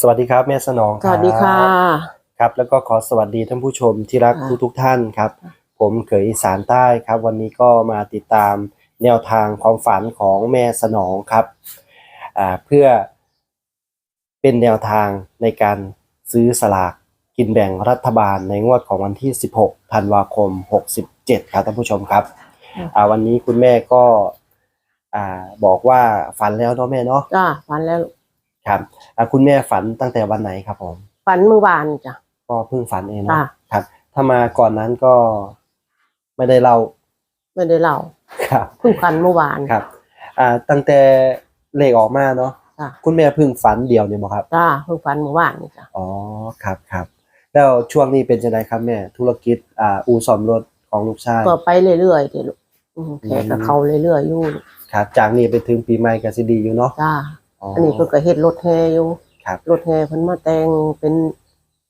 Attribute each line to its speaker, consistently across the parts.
Speaker 1: สวัสดีครับแม่สนอง
Speaker 2: สวัสดีค่ะ
Speaker 1: ครับแล้วก็ขอสวัสดีท่านผู้ชมที่รัก
Speaker 2: ค่ะ
Speaker 1: ทุกทุกๆท่านครับ ผมเขยอีสานใต้ครับ วันนี้ก็มาติดตามแนวทางความฝันของแม่สนองครับอ่าเพื่อเป็นแนวทางในการซื้อสลากกินแบ่งรัฐบาลในงวดของวันที่ 16 ธันวาคม 67 ครับท่านผู้ชมครับ
Speaker 2: ค่ะ
Speaker 1: อ่าวันนี้คุณแม่ก็อ่าบอกว่าฝันแล้วเนาะแม่เนาะ
Speaker 2: จ้าฝันแล้ว
Speaker 1: ครับอ่าคุณแม่ฝันตั้งแต่วันไหนครับผม
Speaker 2: ฝันเมื่อวานจ้ะ
Speaker 1: ก็เพิ่งฝันเอง
Speaker 2: จ้า
Speaker 1: เนาะครับ ถ้ามาก่อนนั้นก็ไม่ได้เล่า
Speaker 2: ไม่ได้เล่า
Speaker 1: ครับ
Speaker 2: เพิ่งฝันเมื่อวาน
Speaker 1: ครับ อ่า ตั้งแต่เลขออกมาเนาะ
Speaker 2: จ้า
Speaker 1: คุณแม่เพิ่งฝันเดียวเนี่ยบ่ครับ
Speaker 2: จ้าเพิ่งฝันเมื่อวานนี่จ้ะ
Speaker 1: อ๋อ ครับครับ แล้วช่วงนี้เป็นจะไดครับแม่ ธุรกิจ อ่า อู่ซ่อมรถของลูกชาย
Speaker 2: ก็ไปเรื่อยๆเดี๋ยวลูกอืมแขกกับเขาเรื่อยๆอยู่
Speaker 1: ครับ จากนี้ไปถึงปีใหม่ก็สิดีอยู่เนาะ
Speaker 2: จ้า
Speaker 1: อ๋อ
Speaker 2: อันนี้เพิ่นก็เฮ็ดรถแฮอยู่
Speaker 1: ครับ
Speaker 2: รถแฮเพิ่นมาแต่งเป็น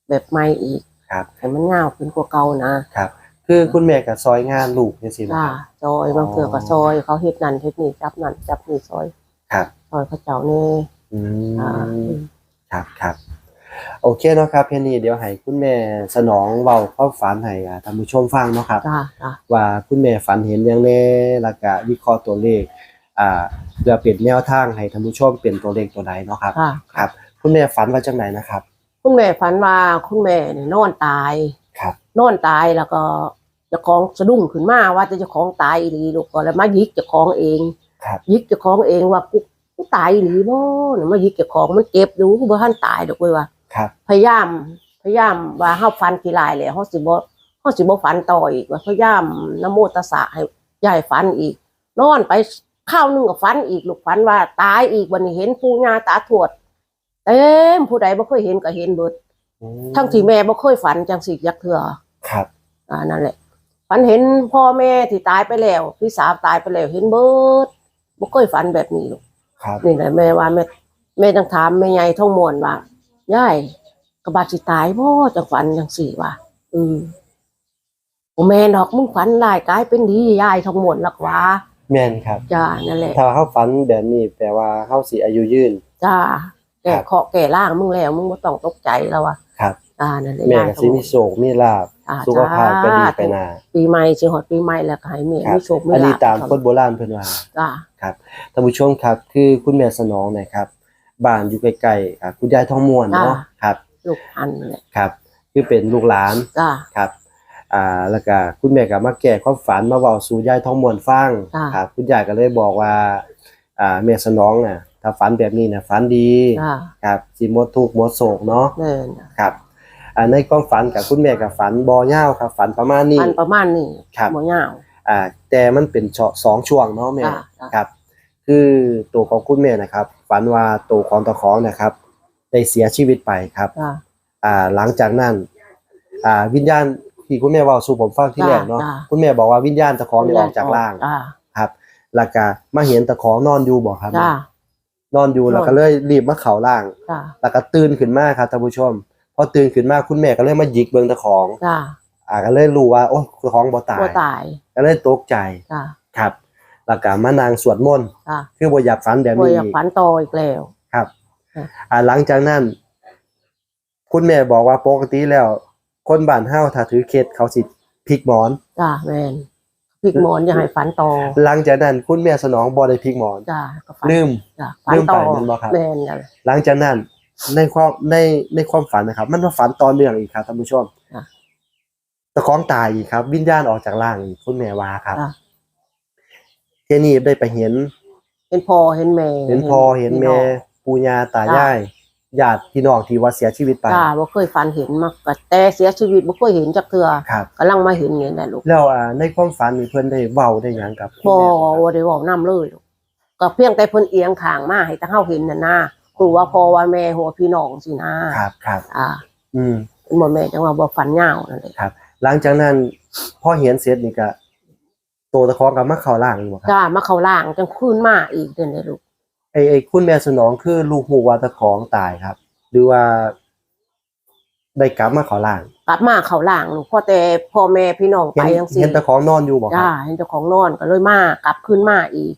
Speaker 2: แบบใหม่อีก
Speaker 1: ครับ
Speaker 2: ให้มันงามขึ้นกว่าเก่านะครับ
Speaker 1: คือคุณแม่กับซอยงานลูกจังซี่บ่
Speaker 2: จ้า
Speaker 1: ครับ
Speaker 2: ซอยบางเทื่อก็ซอยเขาเฮ็ดนั่นเฮ็ดนี่จับนั่นจับนี่ซอย
Speaker 1: ครับ
Speaker 2: ซอยเขาเจ้าแน่
Speaker 1: อื
Speaker 2: อ่าม
Speaker 1: ครับครับโอเคเนาะครับเพียงนี้เดี๋ยวให้คุณแม่สนองเว้าความฝันให้อ่าท่านผู้ชมฟังเนาะครับ
Speaker 2: จ้าจ้า
Speaker 1: ว่าคุณแม่ฝันเห็นอย่างแน่แล้วก็วิเคราะห์ตัวเลข อ่าเพื่อเป็นแนวทางให้ท่านผู้ชมเป็นตัวเลขตัวใดเนาะครับ
Speaker 2: ค่ะ
Speaker 1: ครับ คุณแม่ฝันว่าจังไหนนะครับ
Speaker 2: คุณแม่ฝันว่าคุณแม่เนี่ยนอนตาย
Speaker 1: ครับ
Speaker 2: นอนตายแล้วก็เจ้าของสะดุ้งขึ้นมาว่าจะเจ้าของตายอีหลีลูกก็เลยมายิกเจ้าของเอง
Speaker 1: ครับ
Speaker 2: ยิกเจ้าของเองว่ากูกูตายอีหลีบ่เนี่ยมายิกเจ้าของมันเจ็บอยู่กูบ่ทันตายดอกเว้ยว่า
Speaker 1: ครับ
Speaker 2: พยายามพยายามว่าเฮาฟันกี่ลายแล้วเฮาสิบ่เฮาสิบ่ฝันต่ออีกว่าพยายามนะโมตัสสะให้ยายฝันอีก นอนไป ข้าวหนึงก็ฝันอีกลูกฝันว่า ตายอีกวันนี้เห็นปู่ย่าตาทวดเต็มผู้ใดบ่เคยเห็นก็เห็นเบิด
Speaker 1: อืม
Speaker 2: ทั้งที่แม่บ่เคยฝันจังสิยักเถื่อ
Speaker 1: ครับ
Speaker 2: อ่านั่นแหละฝันเห็นพ่อแม่ที่ตายไปแล้ว พี่สาวตายไปแล้วเห็นเบิดบ่เคยฝันแบบนี้หรอก
Speaker 1: ครับ
Speaker 2: นี่แหละแม่ว่าแม่แม่ต้องถามแม่ใหญ่ท่องมวลว่ายายกระบาดสิตายบ่จังฝันจังสี่ว่าอืมบ่แม่นดอกมึงฝันหลายกลายเป็นดียายท่องมวลลักว่า
Speaker 1: แม่นครับ
Speaker 2: จ้านั่นแหละ
Speaker 1: ถ้าเขาฝันแบบนี้แปลว่าเขาสิอายุยืน
Speaker 2: จ้าแก่
Speaker 1: ครับ
Speaker 2: เคาะแก่ล่างมึงแล้วมึงบ่ต้องตกใจแล้วว่ะ
Speaker 1: ครับ
Speaker 2: อ่านั่นแหละ
Speaker 1: แม่
Speaker 2: ยาย
Speaker 1: ก็
Speaker 2: ท่
Speaker 1: สิ
Speaker 2: องม
Speaker 1: มี
Speaker 2: วล
Speaker 1: โชคมีลาภ
Speaker 2: อ่า
Speaker 1: สุขภาพก็ดีไป
Speaker 2: จ้า
Speaker 1: หน้า
Speaker 2: ปีใหม่สิฮอดปีใหม่แล้วก็ให้แม่
Speaker 1: ครับ
Speaker 2: มีโชคมี
Speaker 1: อัน
Speaker 2: ลา
Speaker 1: นี้
Speaker 2: ภ
Speaker 1: ตามคนโบราณเพิ่นว่า
Speaker 2: จ้า
Speaker 1: ท่านผู้ชมครับ คือคุณแม่สนองนะครับบ้านอยู่ใกล้ๆอ่าคุณยายทองม้วนเนาะครับ
Speaker 2: ลูกพันธุ์นั่นแหละ
Speaker 1: ครับ คือเป็นลูกหลาน
Speaker 2: จ้า
Speaker 1: ครับ อ่าแล้วก็คุณแม่ก็มาแก้ความฝันมาเว้าสู่ยายทองม้วนฟัง
Speaker 2: ค่ะ
Speaker 1: ครับคุณยายก็เลยบอกว่าอ่าแม่สนองน่ะถ้าฝันแบบนี้น่ะฝันดี
Speaker 2: จ้า
Speaker 1: ครับสิหมดทุกข์หมดโศกเนาะ
Speaker 2: แม่นจ้ะ
Speaker 1: ครับอ่าในความฝันกับคุณแม่ก็ฝันบ่ยาวครับฝันประมาณนี้
Speaker 2: พันประมาณนี้
Speaker 1: ครับ
Speaker 2: บ่ยาว
Speaker 1: อ่าแต่มันเป็นช่อสองช่วงเนาะแม่
Speaker 2: จ้าจ้า
Speaker 1: ครับคือตัวของคุณแม่นะครับ ฝันว่าตัวของตะของนะครับ ได้เสียชีวิตไปครับ
Speaker 2: จ้า
Speaker 1: อ่าหลังจากนั้นอ่าวิญญาณ ที่คุณแม่เว่าสู่ผมฟังที่แรกเนาะ
Speaker 2: จ้ะ
Speaker 1: คุณแม่บอกว่าวิญญาณตะของได้ออกจากร่าง
Speaker 2: จ้า
Speaker 1: ครับแล้วก็มาเห็นตะของนอนอยู่บอกครับ
Speaker 2: จ้าน
Speaker 1: อนอยู่แล้วก็เลยรีบมาเข่าร่าง
Speaker 2: จ้า
Speaker 1: แล้วก็ตื่นขึ้นมาครับท่านผู้ชม พอตื่นขึ้นมาคุณแม่ก็เลยมาหยิกเบิ่งตะของ
Speaker 2: จ้า
Speaker 1: อ่าก็เลยรู้ว่าโอ้ตะของบ่ตาย
Speaker 2: บ่ตาย
Speaker 1: ก็เลยตกใจ
Speaker 2: จ้า
Speaker 1: ครับแล้วก็มานางสวดมนต์
Speaker 2: จ้า
Speaker 1: คือบ่อยากฝันแบบ
Speaker 2: บ่
Speaker 1: นี้
Speaker 2: อยาก
Speaker 1: อีก
Speaker 2: ฝันต่ออีกแล้ว
Speaker 1: ครับ
Speaker 2: ค่ะ
Speaker 1: อ่าหลังจากนั้น คุณแม่บอกว่าปกติแล้ว คนบ้านเฮาถ้าถือเคล็ดเขาสิพลิกหมอน
Speaker 2: จ้าแม่นพลิกหมอนอย่าให้ฝันต่อ
Speaker 1: หลังจากนั้นคุณแม่สนองบ่ได้พลิกหมอน
Speaker 2: จ้าก็ฝัน
Speaker 1: ลืม
Speaker 2: จ้าฝัน
Speaker 1: ลืมไป
Speaker 2: ต่อ
Speaker 1: แม่นบ่ครับ
Speaker 2: แม่นจ้ะ
Speaker 1: หลังจากนั้นในความในในความฝันนะครับ มันมาฝันต่อเนื่องอีกครับท่านผู้ชม
Speaker 2: จ้ะ
Speaker 1: ตะของตายอีกครับ วิญญาณออกจากร่างอีกคุณแม่ว่าครับ
Speaker 2: จ้า
Speaker 1: เทนี่ได้ไปเห็น
Speaker 2: เห็นพ่อเห็นแม่
Speaker 1: เห็นพ่อเห็นแม่ปู่ย่าตายาย ญาติพี่น้องที่ว่าเสียชีวิตไป
Speaker 2: จ้าบ่เคยฝันเห็นมาก็แต่เสียชีวิตบ่เคยเห็นจักเทื่อ
Speaker 1: ครับ
Speaker 2: กำลังมาเห็นนี่แหละลูก
Speaker 1: แล้วอ่าในความฝันนี่เพิ่นได้เว้าได้หยังกับคุณ
Speaker 2: บ่
Speaker 1: แม่บ่ครับ
Speaker 2: บ่ได้เว้านำเลยลูกก็เพียงแต่เพิ่นเอียงข้างมาให้แต่เฮาเห็นน่ะนะกลัวว่าพ่อว่าแม่หัวพี่น้องสินะครับ
Speaker 1: ครับ
Speaker 2: อ่า
Speaker 1: อืม
Speaker 2: เป็นบ่แม่จังว่าบ่ฝันยาวนั่นแหละ
Speaker 1: ครับหลังจากนั้นพอเห็นเสร็จนี่ก็โตตะคองกับมาเข้าล่างอยู่บ่ครับ
Speaker 2: จ้ามาเข้าล่างจังคืนมาอีกเด้อลูก
Speaker 1: ไอ้ไอ้คุณแม่สนองคือลูกหูว่าตะคองตายครับ หรือว่าได้กลับมาเข้าล่าง
Speaker 2: กลับมาเข้าล่างลูกพอแต่พ่อแม่พี่น้อง
Speaker 1: เห็
Speaker 2: ไป
Speaker 1: น
Speaker 2: จังซี่
Speaker 1: เห็นตะคองนอนอยู่บ่ค
Speaker 2: จ้า
Speaker 1: รับ
Speaker 2: เห็นเจ้าของนอนก็เลยมากลับคืนมาอีก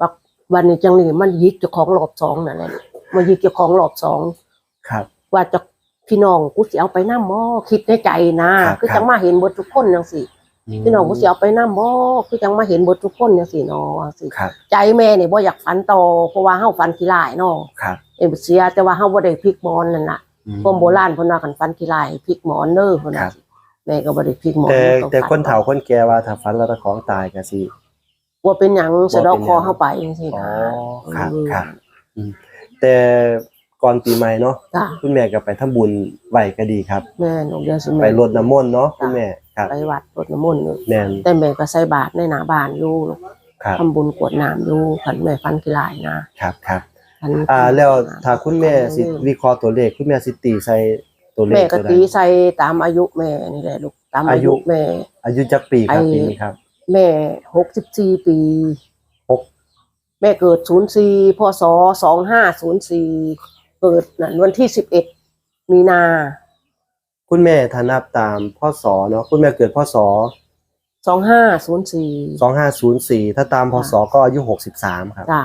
Speaker 2: ว่าวันนี้จังนี้มันยิกเจ้าของรอบสองนั่นแหละมายิกเจ้าของรอบสอง
Speaker 1: ครับ
Speaker 2: ว่าจะพี่น้องกูสิเอาไปนำบ่คิดในใจนะครับ คือ
Speaker 1: ครับ
Speaker 2: จังมาเห็นเบิดทุกคนจังซี่ พี่น้องกูสิเอาไปนำบ่คือจังมาเห็นเบิดทุกคนจังซี่เนาะว่าสิ
Speaker 1: ครับ
Speaker 2: ใจแม่นี่บ่อยากฝันต่อเพราะว่าเฮาฝันขี้ลายเนาะ
Speaker 1: ครับ
Speaker 2: เอ็มเสียแต่ว่าเฮาบ่ได้พลิกหมอนนั่นน่ะ
Speaker 1: อืม
Speaker 2: พวกโบราณเพิ่นว่ากันฝันขี้ลายพลิกหมอนเด้อเพิ่น
Speaker 1: ครั
Speaker 2: ว่า
Speaker 1: บ
Speaker 2: แม่ก็บ่ได้พลิกหมอน
Speaker 1: แต่
Speaker 2: อง
Speaker 1: แต่
Speaker 2: ฝั
Speaker 1: คนเฒ่าคนแก่ว่าถ้าฝันว่าตะของตายก็สิ
Speaker 2: ว่าเป็นหยังสะเดอกคอเข้าไปจังซี่
Speaker 1: อ๋อ
Speaker 2: นะครับอืม
Speaker 1: ครับอืมแต่ก่อนปีใหม่เนาะ
Speaker 2: จ้ะ
Speaker 1: คุณแม่ก็ไปทำบุญไหวก็ดีครับ
Speaker 2: แม่นกเดียวสิ
Speaker 1: ไป
Speaker 2: แม่
Speaker 1: รดน้ำมนต์เนาะคุณแม่ ครับ
Speaker 2: ไปวัดรดน้ำมนต์อยู่
Speaker 1: แม่น
Speaker 2: แต่แม่ก็ใส่บาตรในหน้าบ้านอยู่
Speaker 1: ครับ
Speaker 2: ทำบุญกรวดน้ำอยู่คันแม่ฟันขี้ลายนะครับ
Speaker 1: ครับ
Speaker 2: คัน
Speaker 1: อ่าแล้วถ้าคุณแม่สิวิเคราะห์ตัวเลขคุณแม่สิตีใส่ตัวเล
Speaker 2: แม่
Speaker 1: ข
Speaker 2: ก็
Speaker 1: ตัวใด
Speaker 2: ตีใส่ตามอายุแม่นี่แหละลูกตามอา
Speaker 1: อายุ
Speaker 2: ยุแม่
Speaker 1: อายุจักปีครับ
Speaker 2: ไอ้
Speaker 1: ปีนี้ครับ
Speaker 2: แม่หกสิบสี่ปี
Speaker 1: หก
Speaker 2: แม่เกิดศูนย์สี่พศสองห้าศูนย์สี่เกิดนั่นวันที่สิบเอ็ดมีนา
Speaker 1: คุณแม่ถ้านับตามพ่อสอเนาะคุณแม่เกิดพ่อสอ
Speaker 2: สองห้าศูนย์สี่
Speaker 1: สองห้าศูนย์สี่ถ้าตามพศก็อายุหกสิบสามครับ
Speaker 2: จ้ะ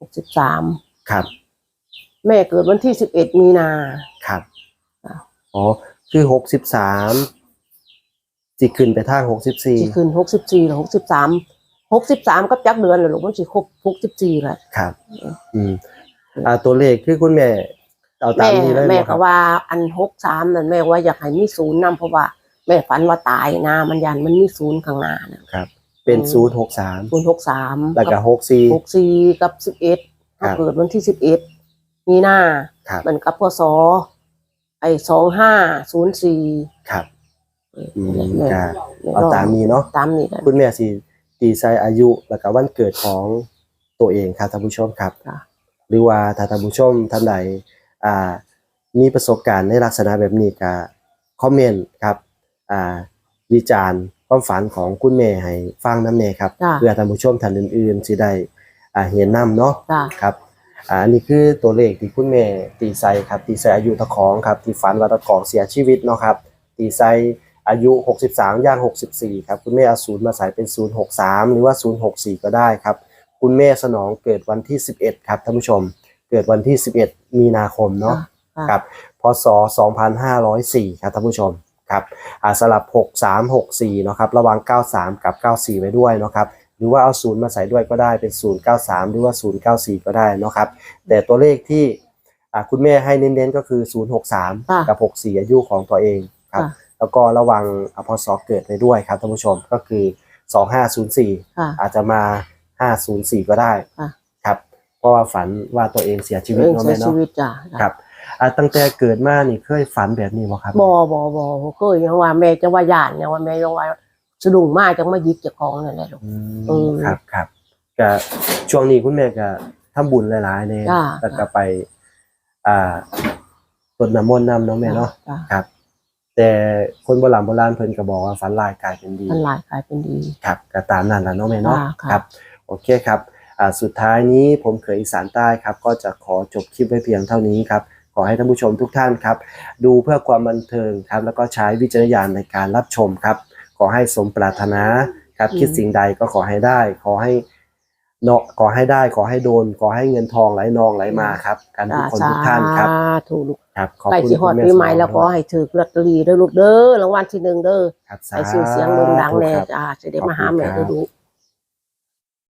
Speaker 2: หกสิบสาม
Speaker 1: ครับ
Speaker 2: แม่เกิดวันที่สิบเอ็ดมีนา
Speaker 1: ครับ
Speaker 2: จ้ะ
Speaker 1: อ๋อคือหกสิบสามสิขึ้นไปทางหกสิบสี่
Speaker 2: ที่คืนหกสิบสี่หรือหกสิบสามหกสิบสามก็จักเดือนเลยลูกมันสิครบหกสิบสี่แหละ
Speaker 1: ครับ อืมอ่าตัวเลขคือคุณแม่ เอาตา
Speaker 2: แม่
Speaker 1: มนี้เลย
Speaker 2: แม่
Speaker 1: บ่ค
Speaker 2: ก็
Speaker 1: รับ
Speaker 2: ว่าอันหกสามนั่นแม่ว่าอยากให้มีศูนย์นำเพราะว่าแม่ฝันว่าตายนะมันยันมันมีศูนย์ข้างหน้านะครับ
Speaker 1: เป็น
Speaker 2: อืม
Speaker 1: ศูนย์หกสาม
Speaker 2: ศูนย์หกสาม
Speaker 1: แล้วก็หกสี่
Speaker 2: หกสี่กับสิบเอ็ด
Speaker 1: ครับ
Speaker 2: เกิดวันที่สิบเอ็ดมีนา
Speaker 1: ครับ
Speaker 2: มันกับพศไอ้สองห้าศูนย์สี่
Speaker 1: ครับ อืม
Speaker 2: แม่
Speaker 1: ก็
Speaker 2: แม่
Speaker 1: เอาตามนี้เนาะ
Speaker 2: ตามนี้แหละ
Speaker 1: คุณแม่สิตีไซอายุแล้วก็วันเกิดของตัวเองครับท่านผู้ชมครับ
Speaker 2: จ้ะ
Speaker 1: หรือว่าถ้าท่านผู้ชมท่านใด อ่ามีประสบการณ์ในลักษณะแบบนี้ก็คอมเมนต์ครับอ่าวิจารณ์ความฝันของคุณแม่ให้ฟังน้ำเนครับ
Speaker 2: จ้ะ
Speaker 1: เพื่อท่านผู้ชมท่านอื่นๆสิได้อ่าเห็นนํเนาะ
Speaker 2: จ้ะ
Speaker 1: ครับอ่าอันนี้คือตัวเลขที่คุณแม่ตีไซครับตีไซอายุตะของครับที่ฝันว่าตะของเสียชีวิตเนาะครับตีไซอายุ 63ย่าง64ครับคุณแม่เอาศูนย์มาใส่เป็น 063 หรือว่า 064 ก็ได้ครับ คุณแม่สนองเกิดวันที่ 11 ครับท่านผู้ชม เกิดวันที่ 11 มีนาคมเนาะ
Speaker 2: ค่ะ
Speaker 1: ครับพศ 2504 ครับท่านผู้ชมครับอ่าสลับ 6364 เนาะครับระหวัง 93 กับ 94 ไว้ด้วยเนาะครับหรือว่าเอาศูนย์มาใส่ด้วยก็ได้เป็น 093 หรือว่า 094 ก็ได้เนาะครับแต่ตัวเลขที่อ่าคุณแม่ให้เน้นๆก็คือ 063 กับ 64 อายุของตัวเองครับ
Speaker 2: ค่ะ
Speaker 1: แล้วก็ระวังอพศเกิดไปด้วยครับท่านผู้ชมก็คือ 2504
Speaker 2: ค่ะ
Speaker 1: อาจจะมา 504 ก็ได้
Speaker 2: ค่ะ
Speaker 1: ครับ เพราะว่าฝันว่าตัวเองเสียชีวิต
Speaker 2: เอง
Speaker 1: เนาะ
Speaker 2: เสีย
Speaker 1: แม่
Speaker 2: ชี
Speaker 1: เนาะ
Speaker 2: วิตจ้ะจ้ะ
Speaker 1: ครับอ่าตั้งแต่เกิดมานี่เคยฝันแบบนี้บ่ครับ
Speaker 2: บ่บ่บ่บ่เคยยังว่าแม่จะว่าย่านยังว่าแม่ยังว่าสะดุ้งมากจังมาหยิกเจ้าของนั่นแหละลูก
Speaker 1: อืม
Speaker 2: อืม
Speaker 1: ครับครับก็ช่วงนี้คุณแม่ก็ทำบุญหลายๆเนี่ย
Speaker 2: จ้า
Speaker 1: แล้วก็ไปอ่าตดน้ำมนต์นำเนาะแม่เนาะ
Speaker 2: จ้ะ
Speaker 1: ครับ แต่คนโบราณโบราณเพิ่นก็บอกว่าฝันลายกลายเป็นดี
Speaker 2: มันหลายกลายเป็นดี
Speaker 1: ครับก็ตามนั้นล่ะเนาะแม่เนาะ
Speaker 2: จ้าครับ
Speaker 1: ครับ โอเคครับอ่า สุดท้ายนี้ผมเคยอีสานใต้ครับ ก็จะขอจบคลิปไว้เพียงเท่านี้ครับ ขอให้ท่านผู้ชมทุกท่านครับ ดูเพื่อความบันเทิงครับ แล้วก็ใช้วิจารณญาณในการรับชมครับ ขอให้สมปรารถนาครับ
Speaker 2: อืม
Speaker 1: คิดสิ่งใดก็ขอให้ได้ ขอให้เนาะขอให้ได้ขอให้โดน ขอให้เงินทองไหลนองไหลมาครับกันทุกคนทุกท่านครับ
Speaker 2: สาธุลูก
Speaker 1: ครับขอบ
Speaker 2: ใกล้
Speaker 1: คุณ
Speaker 2: สิฮอด
Speaker 1: คุณแม่
Speaker 2: ปีใหม่
Speaker 1: สนอง
Speaker 2: แล้วขอ
Speaker 1: ด้วย
Speaker 2: ให้ถือลอตเตอรี่เด้อลูกเด้อรางวัลที่หนึ่งเด้อ
Speaker 1: ครับ
Speaker 2: ให้ชื่อเสียงโด่งดังแน่
Speaker 1: ครับ
Speaker 2: จ้าจะได้มาหาแม่
Speaker 1: ขอบคุณครับ
Speaker 2: เด้อลูก